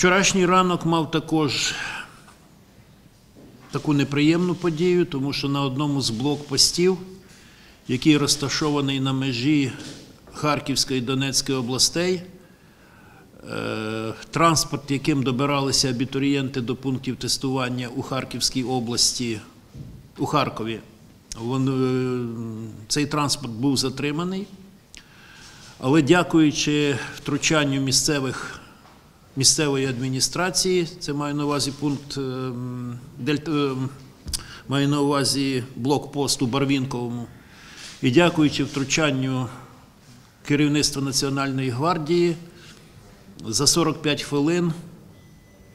Вчорашній ранок мав також таку неприємну подію, тому що на одному з блокпостів, який розташований на межі Харківської і Донецької областей, е, транспорт, яким добиралися абітурієнти до пунктів тестування у Харківській області, у Харкові, е, цей транспорт був затриманий. Але дякуючи втручанню місцевих, місцевої адміністрації, це маю на увазі пункт, ем, ем, маю на увазі блокпост у Барвінковому, і дякуючи втручанню керівництва Національної гвардії, за 45 хвилин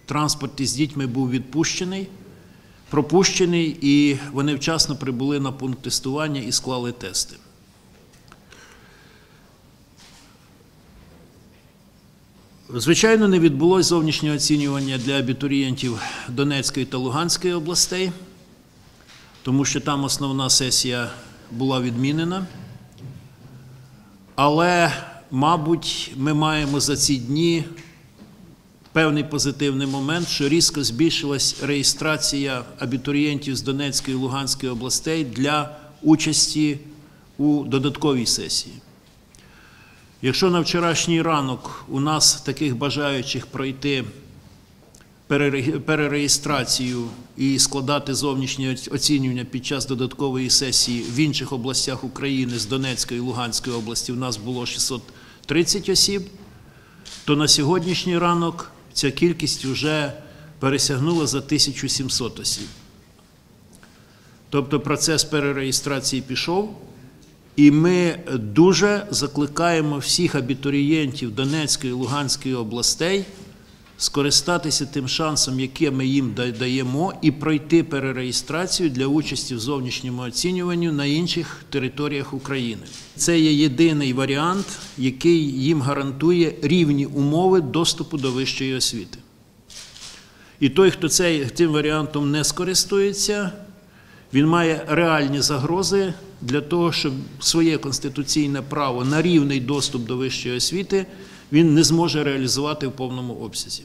транспорт із дітьми був відпущений, пропущений, і вони вчасно прибули на пункт тестування і склали тести. Звичайно, не відбулось зовнішнього оцінювання для абітурієнтів Донецької та Луганської областей, тому що там основна сесія була відмінена. Але, мабуть, ми маємо за ці дні певний позитивний момент, що різко збільшилась реєстрація абітурієнтів з Донецької і Луганської областей для участі у додатковій сесії. Якщо на вчорашній ранок у нас таких бажаючих пройти перереєстрацію і складати зовнішнє оцінювання під час додаткової сесії в інших областях України з Донецької і Луганської області у нас було 630 осіб, то на сьогоднішній ранок ця кількість вже пересягнула за 1700 осіб. Тобто процес перереєстрації пішов. І ми дуже закликаємо всіх абітурієнтів Донецької і Луганської областей скористатися тим шансом, який ми їм даємо, і пройти перереєстрацію для участі в зовнішньому оцінюванні на інших територіях України. Це є єдиний варіант, який їм гарантує рівні умови доступу до вищої освіти. І той, хто цим варіантом не скористується, він має реальні загрози для того, щоб своє конституційне право на рівний доступ до вищої освіти він не зможе реалізувати в повному обсязі.